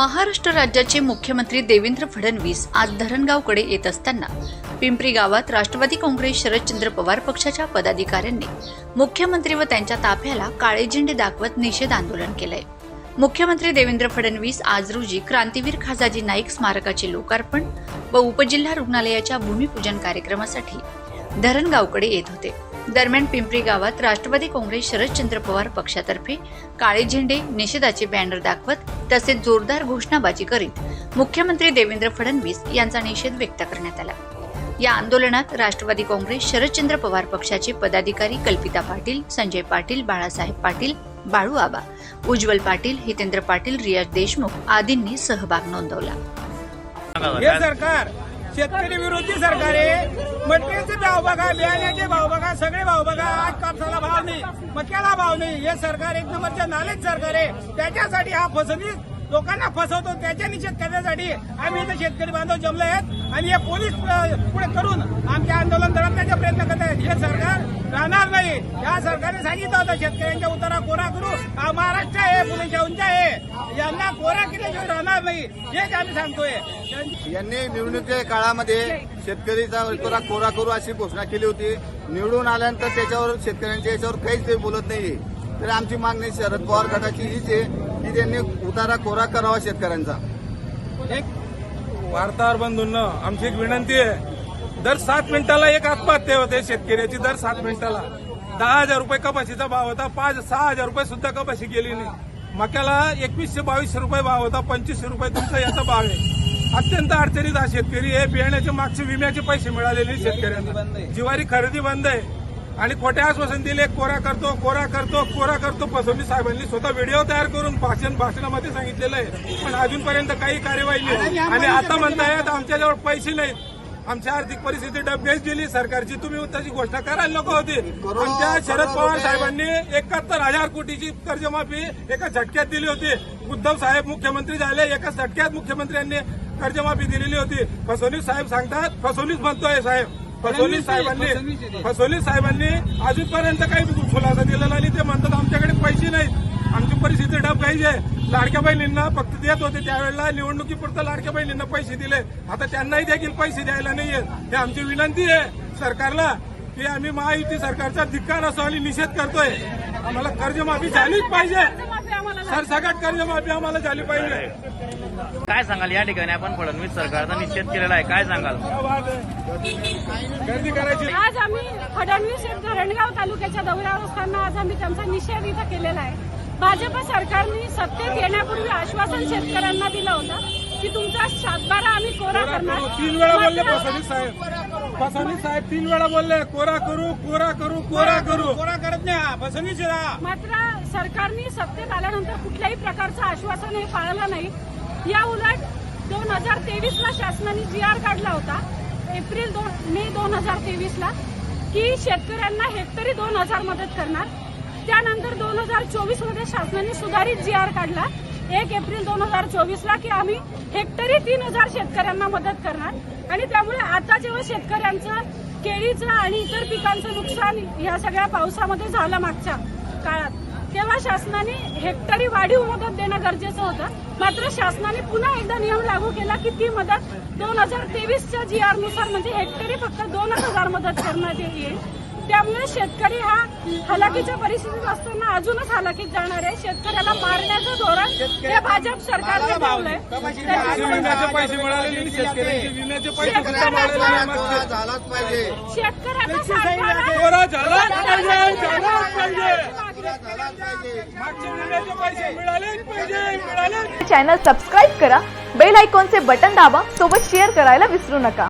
महाराष्ट्र राज्याचे मुख्यमंत्री देवेंद्र फडणवीस आज धरणगावकडे येत असताना पिंपरी गावात राष्ट्रवादी काँग्रेस शरदचंद्र पवार पक्षाच्या पदाधिकाऱ्यांनी मुख्यमंत्री व त्यांच्या ताफ्याला काळे झेंडे दाखवत निषेध आंदोलन केलंय. मुख्यमंत्री देवेंद्र फडणवीस आज रोजी क्रांतीवीर खाजाजी नाईक स्मारकाचे लोकार्पण व उपजिल्हा रुग्णालयाच्या भूमिपूजन कार्यक्रमासाठी धरणगावकडे येत होते. दरम्यान पिंपरी गावात राष्ट्रवादी काँग्रेस शरदचंद्र पवार पक्षातर्फे काळे झेंडे निषेधाचे बॅनर दाखवत तसेच जोरदार घोषणाबाजी करीत मुख्यमंत्री देवेंद्र फडणवीस यांचा निषेध व्यक्त करण्यात आला. या आंदोलनात राष्ट्रवादी काँग्रेस शरदचंद्र पवार पक्षाचे पदाधिकारी कल्पिता पाटील संजय पाटील बाळासाहेब पाटील बाळू आबा उज्ज्वल पाटील हितेंद्र पाटील रियाज देशमुख आदींनी सहभाग नोंदवला. हे सरकार शेतकरी विरोधी सरकार आहे मटेरियलचे भाव बघा बियाण्याचे भाव बघा सगळे भाव बघा आज कापसाला भाव नाही मक्याला भाव नाही. हे सरकार एक नंबरच्या नालेच सरकार. आहे त्याच्यासाठी हा फसवणूक लोकांना फसवतो त्याच्या निषेध करण्यासाठी आम्ही इथे शेतकरी बांधव जमले आहेत आणि हे पोलीस पुढे करून आमच्या आंदोलन दडपण्याचा प्रयत्न करत आहेत. हे सरकार राहणार नाही. या सरकारने सांगितलं होतं शेतकऱ्यांच्या उतारा कोरा करू. हा महाराष्ट्र आहे पोलीस उंच आहे यांना कोरा केल्याशिवाय राहणार नाही हेच आम्ही सांगतोय. यांनी निवडणुकीच्या काळामध्ये शेतकरीचा कोरा कोरा करू अशी घोषणा केली होती. निवडून आल्यानंतर त्याच्यावर शेतकऱ्यांच्या याच्यावर काहीच ते बोलत नाहीये. तर आमची मागणी शरद पवार गटाची हीच आहे की त्यांनी उतारा कोरा करावा शेतकऱ्यांचा. एक वार्ताहर बंधूंना आमची एक विनंती आहे. दर सात मिनिटाला एक आत्महत्या होते शेतकऱ्याची दर सात मिनिटाला. दहा हजार रुपये कपाशीचा भाव होता पाच सहा हजार रुपये सुद्धा कपाशी गेली नाही. मक्याला एकवीसशे बावीसशे रुपये भाव होता पंचवीसशे रुपये तुमचा याचा भाव आहे. अत्यंत अडचणीत हा शेतकरी आहे. बियाण्याचे मागचे विम्याचे पैसे मिळालेले नाही शेतकऱ्यांना. जिवारी खरेदी बंद आहे. आणि खोटे आश्वासन दिले कोरा करतो कोरा करतो कोरा करतो. फसवणूक साहेबांनी स्वतः व्हिडिओ तयार करून भाषण भाषणामध्ये सांगितलेलं आहे. पण अजूनपर्यंत काही कार्यवाही नाही. आणि आता म्हणतायत आमच्याजवळ पैसे नाहीत. आमची आर्थिक परिस्थिती डबेच दिली सरकारची तुम्ही त्याची घोषणा करायला नको होती. आमच्या शरद पवार साहेबांनी एकाहत्तर हजार कोटीची कर्जमाफी एका झटक्यात दिली होती. उद्धव साहेब मुख्यमंत्री झाले एका झटक्यात मुख्यमंत्र्यांनी कर्जमाफी दिलेली होती. फसवणूक साहेब सांगतात फसवणूक म्हणतोय साहेब. फसवणूक साहेबांनी फसवणूक साहेबांनी अजूनपर्यंत काही खुलासा दिलेला नाही. ते म्हणतात आमच्याकडे पैसे नाहीत. आमची परिस्थिती डब काही आहे. लाडक्या बहिणींना फक्त देत होते त्यावेळेला निवडणुकीपुरतं लाडक्या बहिणींना पैसे दिले. आता त्यांनाही देखील पैसे द्यायला नाहीये. हे आमची विनंती आहे सरकारला की आम्ही महायुती सरकारचा धिक्कार असो आणि निषेध करतोय. आम्हाला कर्जमाफी झालीच पाहिजे. सरसकट कर्जमाफी आम्हाला झाली पाहिजे. काय सांगाल? या ठिकाणी आपण फडणवीस सरकारचा निषेध केलेला आहे. काय सांगाल? गर्दी करायची. आज आम्ही फडणवीस हे धरणगाव तालुक्याच्या दौऱ्यावर असताना आज आम्ही त्यांचा निषेध इथं केलेला आहे. भाजप सरकारने सत्तेत येण्यापूर्वी आश्वासन शेतकऱ्यांना दिलं होतं की तुमचा सातबारा आम्ही कोरा कोरा करणार. करू. तीन वेळा बोलले फसवणूक साहेब. फसवणूक साहेब तीन वेळा बोलले. कोरा करू कोरा करू कोरा करू कोरा. करत नाही फसवणूक मात्र सरकारने सत्तेत आल्यानंतर कुठल्याही प्रकारचं आश्वासन हे पाळलं नाही. या उलट दोन हजार तेवीसला शासनाने जी आर काढला होता एप्रिल दोन मे दोन हजार तेवीसला की शेतकऱ्यांना हेक्टरी दोन हजार मदत करणार. त्यानंतर दोन हजार चोवीसमध्ये शासनाने सुधारित जी आर काढला. एक एप्रिल दोन हजार चोवीसला की आम्ही हेक्टरी तीन हजार शेतकऱ्यांना मदत करणार. आणि त्यामुळे आता जेव्हा शेतकऱ्यांचं केळीचं आणि इतर पिकांचं नुकसान या सगळ्या पावसामध्ये झालं मागच्या काळात तेव्हा शासनाने हेक्टरी वाढीव मदत देणं गरजेचं होतं. मात्र शासनाने पुन्हा एकदा नियम लागू केला की ती मदत दोन हजार तेवीसच्या जी आरनुसार म्हणजे हेक्टरी फक्त दोनच हजार मदत करण्यात येईल. त्यामुळे शेतकरी हा हलाखीच्या परिस्थितीत असताना अजूनच हलाखीत जाणार आहे. शेतकऱ्याला मारण्याचं धोरण हे भाजप सरकारने ठेवलंय. चॅनल सबस्क्राईब करा. बेल आयकॉनचे बटन दाबा. सोबत शेअर करायला विसरू नका.